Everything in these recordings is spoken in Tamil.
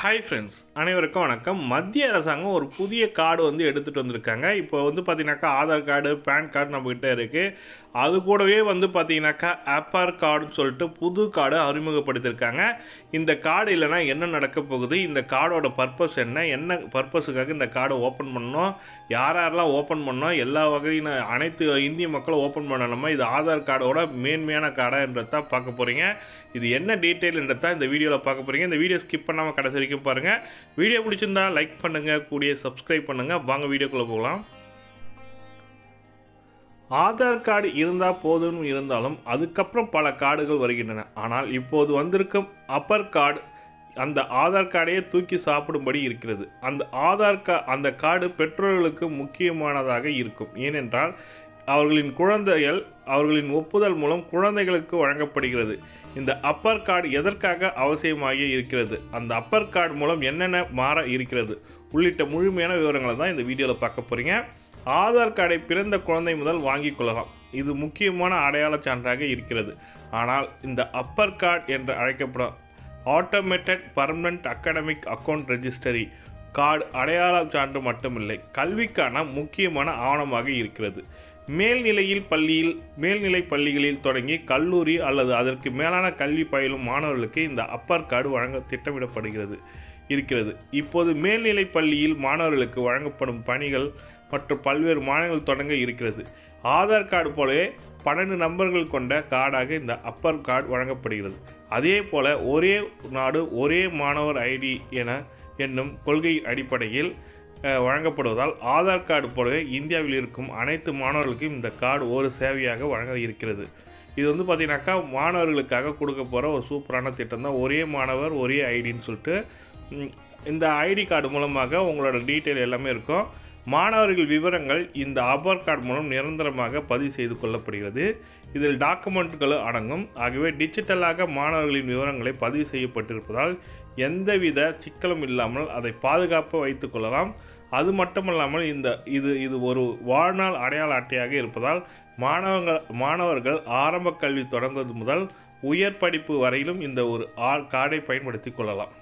ஹாய் ஃப்ரெண்ட்ஸ் அனைவருக்கும் வணக்கம். மத்திய அரசாங்கம் ஒரு புதிய கார்டு வந்து எடுத்துகிட்டு வந்திருக்காங்க. இப்போ வந்து பார்த்தீங்கன்னாக்கா ஆதார் கார்டு பேன் கார்டு நம்மக்கிட்ட இருக்குது அது கூடவே வந்து பார்த்தீங்கன்னாக்கா ஆப்பார் கார்டுன்னு சொல்லிட்டு புது கார்டு அறிமுகப்படுத்தியிருக்காங்க இந்த கார்டு இல்லைன்னா என்ன நடக்க போகுது? இந்த கார்டோட பர்பஸ் என்ன? என்ன பர்பஸுக்காக இந்த கார்டை ஓப்பன் பண்ணோம் யார் யாரெல்லாம் ஓப்பன் பண்ணோம் எல்லா வகையின அனைத்து இந்திய மக்களும் ஓப்பன் பண்ணணுமா? இது ஆதார் கார்டோட மேன்மையான கார்டாக என்றதான் பார்க்க போகிறீங்க இது என்ன டீட்டெயில்ன்றது இந்த வீடியோவில் பார்க்க போகிறீங்க இந்த வீடியோ ஸ்கிப் பண்ணாமல் கடைசி வரைக்கும் பாருங்கள் வீடியோ பிடிச்சிருந்தா லைக் பண்ணுங்கள் கூடிய சப்ஸ்கிரைப் பண்ணுங்கள் வாங்க வீடியோக்குள்ளே போகலாம். ஆதார் கார்டு இருந்தால் போதும் இருந்தாலும் அதுக்கப்புறம் பல கார்டுகள் வருகின்றன. ஆனால் இப்போது வந்திருக்கும் அப்பர் கார்டு அந்த ஆதார் கார்டையே தூக்கி சாப்பிடும்படி இருக்கிறது. அந்த ஆதார் கா அந்த கார்டு பெற்றோர்களுக்கு முக்கியமானதாக இருக்கும். ஏனென்றால் அவர்களின் குழந்தைகள் அவர்களின் ஒப்புதல் மூலம் குழந்தைகளுக்கு வழங்கப்படுகிறது. இந்த அப்பர் கார்டு எதற்காக அவசியமாகி இருக்கிறது? அந்த அப்பர் கார்டு மூலம் என்னென்ன மாற இருக்கிறது? உள்ளிட்ட முழுமையான விவரங்களை தான் இந்த வீடியோவில் பார்க்க போகிறீங்க ஆதார் கார்டை பிறந்த குழந்தை முதல் வாங்கிக் கொள்ளலாம். இது முக்கியமான அடையாள சான்றாக இருக்கிறது. ஆனால் இந்த அப்பர் கார்டு என்று அழைக்கப்படும் automated permanent academic account registry card அடையாள சான்று மட்டுமில்லை கல்விக்கான முக்கியமான ஆவணமாக இருக்கிறது. மேல்நிலையில் பள்ளியில் மேல்நிலை பள்ளிகளில் தொடங்கி கல்லூரி அல்லது அதற்கு மேலான கல்வி பயிலும் மாணவர்களுக்கு இந்த அப்பர் கார்டு வழங்க திட்டமிடப்படுகிறது இருக்கிறது. இப்போது மேல்நிலை பள்ளியில் மாணவர்களுக்கு வழங்கப்படும் பணிகள் மற்றும் பல்வேறு மாநிலங்கள் தொடங்க இருக்கிறது. ஆதார் கார்டு போலவே பன்னெண்டு நம்பர்கள் கொண்ட கார்டாக இந்த அப்பர் கார்டு வழங்கப்படுகிறது. அதே போல ஒரே நாடு ஒரே மாணவர் ஐடி என என்னும் கொள்கை அடிப்படையில் வழங்கப்படுவதால் ஆதார் கார்டு போலவே இந்தியாவில் இருக்கும் அனைத்து மாணவர்களுக்கும் இந்த கார்டு ஒரு சேவையாக வழங்க இருக்கிறது. இது வந்து பார்த்தீங்கன்னாக்கா மாணவர்களுக்காக கொடுக்க போகிற ஒரு சூப்பரான திட்டம் தான். ஒரே மாணவர் ஒரே ஐடின்னு சொல்லிட்டு இந்த ஐடி கார்டு மூலமாக உங்களோட டீட்டெயில் எல்லாமே இருக்கும். மாணவர்கள் விவரங்கள் இந்த ஆதார் கார்டு மூலம் நிரந்தரமாக பதிவு செய்து கொள்ளப்படுகிறது. இதில் டாக்குமெண்ட்களும் அடங்கும். ஆகவே டிஜிட்டலாக மாணவர்களின் விவரங்களை பதிவு செய்யப்பட்டிருப்பதால் எந்தவித சிக்கலும் இல்லாமல் அதை பாதுகாப்பாக வைத்துக் அது மட்டுமல்லாமல் இந்த இது இது ஒரு வாழ்நாள் அடையாள அட்டையாக இருப்பதால் மாணவர்கள் மாணவர்கள் ஆரம்ப கல்வி தொடங்குவது முதல் உயர் படிப்பு வரையிலும் இந்த ஒரு ஆள் கார்டை பயன்படுத்தி கொள்ளலாம்.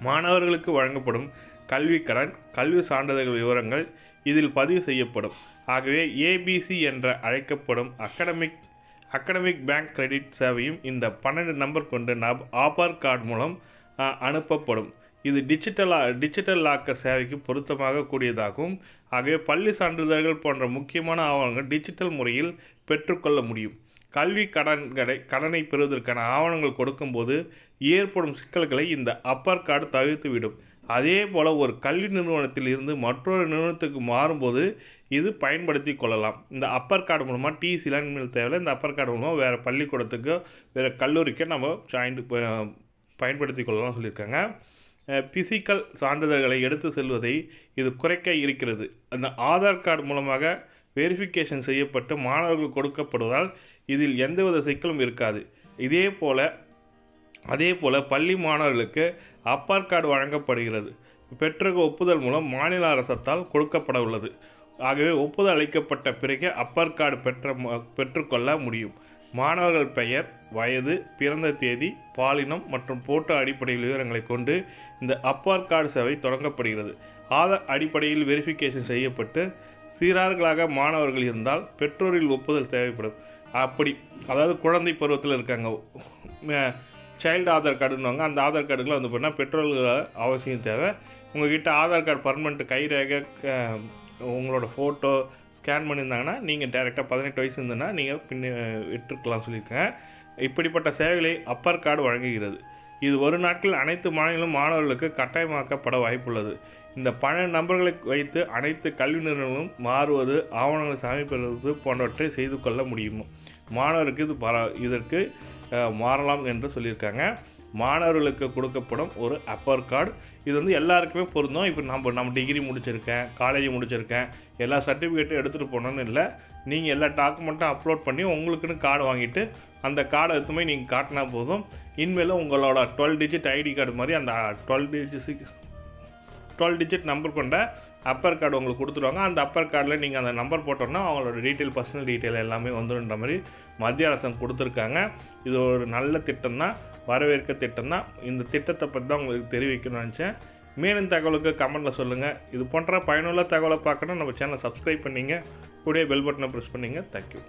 மாணவர்களுக்கு வழங்கப்படும் கல்வி கடன் கல்வி சான்றிதழ்கள் விவரங்கள் இதில் பதிவு செய்யப்படும். ஆகவே ஏபிசி என்ற அழைக்கப்படும் அகடமிக் அகடமிக் பேங்க் கிரெடிட் சேவையும் இந்த பன்னெண்டு நம்பர் கொண்டு நப் ஆபார் கார்டு மூலம் அனுப்பப்படும். இது டிஜிட்டலா டிஜிட்டல் லாக்கர் சேவைக்கு பொருத்தமாக கூடியதாகும். ஆகவே பள்ளி சான்றிதழ்கள் போன்ற முக்கியமான ஆவணங்கள் டிஜிட்டல் முறையில் பெற்றுக்கொள்ள முடியும். கல்வி கடன்களை கடனை பெறுவதற்கான ஆவணங்கள் கொடுக்கும்போது ஏற்படும் சிக்கல்களை இந்த அப்பர் கார்டு தவிர்த்துவிடும். அதே போல் ஒரு கல்வி நிறுவனத்தில் இருந்து மற்றொரு நிறுவனத்துக்கு மாறும்போது இது பயன்படுத்தி கொள்ளலாம். இந்த அப்பர் கார்டு மூலமாக டிசிலாம் இனிமேல் தேவையில்லை. இந்த அப்பர் கார்டு மூலமாக வேறு பள்ளிக்கூடத்துக்கு வேறு கல்லூரிக்கு நம்ம ஜாயின் பயன்படுத்தி கொள்ளலாம் சொல்லியிருக்காங்க. பிசிக்கல் சான்றிதழ்களை எடுத்து செல்வதை இது குறைக்க இருக்கிறது. அந்த ஆதார் கார்டு மூலமாக வெரிஃபிகேஷன் செய்யப்பட்டு மாணவர்கள் கொடுக்கப்படுவதால் இதில் எந்தவித சிக்கலும் இருக்காது. இதே போல் அதே போல் பள்ளி மாணவர்களுக்கு அப்பார் கார்டு வழங்கப்படுகிறது. பெற்றோர் ஒப்புதல் மூலம் மாநில அரசத்தால் கொடுக்கப்பட உள்ளது. ஆகவே ஒப்புதல் அளிக்கப்பட்ட பிறகு அப்பர் கார்டு பெற்ற ம- பெற்றுக்கொள்ள முடியும். மாணவர்கள் பெயர் வயது பிறந்த தேதி பாலினம் மற்றும் போட்டோ அடிப்படையில் விவரங்களை கொண்டு இந்த அப்பார் கார்டு சேவை தொடங்கப்படுகிறது. ஆதார் அடிப்படையில் வெரிஃபிகேஷன் செய்யப்பட்டு சீரார்களாக மாணவர்கள் இருந்தால் பெற்றோரில் ஒப்புதல் தேவைப்படும். அப்படி அதாவது குழந்தை பருவத்தில் இருக்காங்க. சைல்டு ஆதார் கார்டுன்னுவாங்க அந்த ஆதார் கார்டுக்குலாம் வந்து பண்ணால் பெற்றோர்கள் அவசியம் தேவை. உங்கள்கிட்ட ஆதார் கார்டு பர்மனெண்ட் கைரேகை க- உங்களோட ஃபோட்டோ ஸ்கேன் பண்ணியிருந்தாங்கன்னா நீங்கள் டேரெக்டாக பதினெட்டு வயசு இருந்ததுன்னா நீங்கள் பின்ன விட்டுருக்கலாம் சொல்லியிருக்கேன். இப்படிப்பட்ட சேவைகளை அப்பர் கார்டு வழங்குகிறது. இது ஒரு நாட்டில் அனைத்து மாநிலம் மாணவர்களுக்கு கட்டாயமாக்கப்பட வாய்ப்புள்ளது. இந்த பன்னெண்டு நம்பர்களை வைத்து அனைத்து கல்வி நிறுவனங்களும் மாறுவது ஆவணங்களை சமர்ப்பிப்பது போன்றவற்றை செய்து கொள்ள முடியும். மாணவருக்கு இது பர இதற்கு மாறலாம் என்று சொல்லியிருக்காங்க. மாணவர்களுக்கு கொடுக்கப்படும் ஒரு அப்பர் கார்டு இது வந்து எல்லாருக்குமே பொருந்தும். இப்போ நம்ம நம்ம டிகிரி முடிச்சிருக்கேன் காலேஜ் முடிச்சிருக்கேன் எல்லா சர்டிஃபிகேட்டும் எடுத்துகிட்டு போனோன்னு இல்லை. நீங்கள் எல்லா டாக்குமெண்ட்டும் அப்லோட் பண்ணி உங்களுக்குன்னு கார்டு வாங்கிட்டு அந்த கார்டை எடுத்து போய் நீங்கள் காட்டினா போதும். இனிமேல் உங்களோட டுவெல் டிஜிட் ஐடி கார்டு மாதிரி அந்த twelve digit twelve digit number கொண்ட அப்பர் கார்டு உங்களுக்கு கொடுத்துருவாங்க அந்த அப்பர் கார்டில் நீங்கள் அந்த நம்பர் போட்டோன்னா அவங்களோட டீட்டெயில் பர்சனல் டீட்டெயில் எல்லாமே வந்துடுன்ற மாதிரி மத்திய அரசு கொடுத்துருக்காங்க. இது ஒரு நல்ல திட்டம் தான் வரவேற்க திட்டம் தான் இந்த திட்டத்தை பற்றி தான் உங்களுக்கு தெரிவிக்கணும்னு நினச்சேன். மேலும் தகவலுக்கு கமெண்ட்டில் சொல்லுங்கள் இது போன்ற பயனுள்ள தகவலை பார்க்கணும் நம்ம சேனலை சப்ஸ்கிரைப் பண்ணிங்க. கூடிய பெல் பட்டனை ப்ரெஸ் பண்ணிங்க. தேங்க்யூ